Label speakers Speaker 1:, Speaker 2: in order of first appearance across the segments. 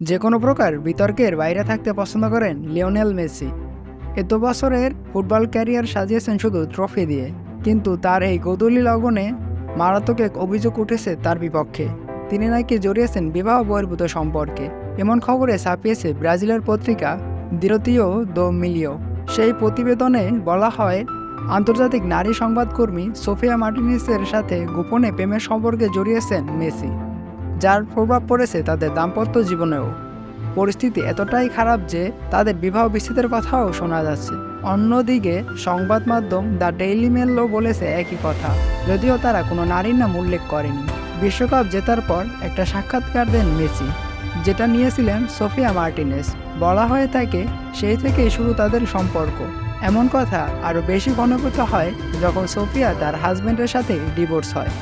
Speaker 1: যে কোনো প্রকার বিতর্কের বাইরে থাকতে পছন্দ করেন লিওনেল মেসি। এত বছরের ফুটবল ক্যারিয়ার সাজিয়েছেন শুধু ট্রফি দিয়ে, কিন্তু তার এই গদুলি লগনে মারাত্মক এক অভিযোগ উঠেছে তার বিপক্ষে। তিনি নাকি জড়িয়েছেন বিবাহ বহির্ভূত সম্পর্কে। এমন খবরে ছাপিয়েছে ব্রাজিলের পত্রিকা দিরতীয় দো মিলিও। সেই প্রতিবেদনে বলা হয়, আন্তর্জাতিক নারী সংবাদকর্মী সোফিয়া মার্টিনিসের সাথে গোপনে প্রেমের সম্পর্কে জড়িয়েছেন মেসি। যার প্রভাব পড়েছে তাদের দাম্পত্য জীবনেও। পরিস্থিতি এতটাই খারাপ যে তাদের বিবাহ বিচ্ছেদের কথাও শোনা যাচ্ছে। অন্যদিকে, সংবাদ মাধ্যম দ্য ডেইলি মেলও বলেছে একই কথা, যদিও তারা কোনো নারীর নাম উল্লেখ করেনি। বিশ্বকাপ জেতার পর একটা সাক্ষাৎকার দেন মেসি, যেটা নিয়েছিলেন সোফিয়া মার্টিনেস। বলা হয়ে থাকে, সেই থেকেই শুরু তাদের সম্পর্ক। এমন কথা আরও বেশি ঘনীভূত হয় যখন সোফিয়া তার হাজব্যান্ডের সাথে ডিভোর্স হয়।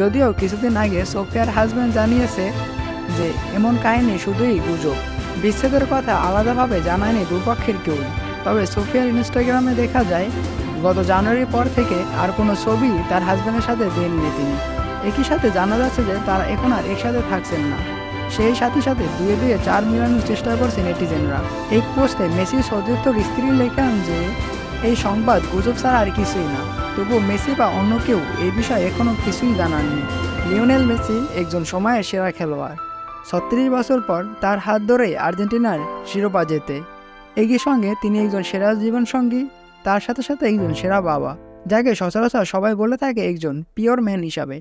Speaker 1: যদিও কিছুদিন আগে সোফিয়ার হাজব্যান্ড জানিয়েছে যে, এমন কাহিনী শুধুই গুজব। বিচ্ছেদের কথা আলাদাভাবে জানায়নি দুপক্ষের কেউই তবে সোফিয়ার ইনস্টাগ্রামে দেখা যায়, গত জানুয়ারির পর থেকে আর কোনো ছবি তার হাজব্যান্ডের সাথে দেননি তিনি। একই সাথে জানা যাচ্ছে যে, তারা এখন আর একসাথে থাকছেন না। সেই সাথে সাথে দুয়ে দুয়ে চার মিলানোর চেষ্টা করছে নেটিজেনরা। এই পোস্টে মেসির সতীর্থর স্ত্রী লেখান যে এই সংবাদ গুজব ছাড়া আর কিছুই না। তবুও মেসি বা অন্য কেউ এই বিষয়ে এখনও কিছুই জানাননি। লিওনেল মেসি একজন সময়ের সেরা খেলোয়াড়। ছত্রিশ বছর পর তার হাত ধরেই আর্জেন্টিনার শিরোপা জেতে। একই সঙ্গে তিনি একজন সেরা জীবন সঙ্গী তার সাথে সাথে একজন সেরা বাবা, যাকে সচরাচর সবাই বলে থাকে একজন পিওর ম্যান হিসাবে।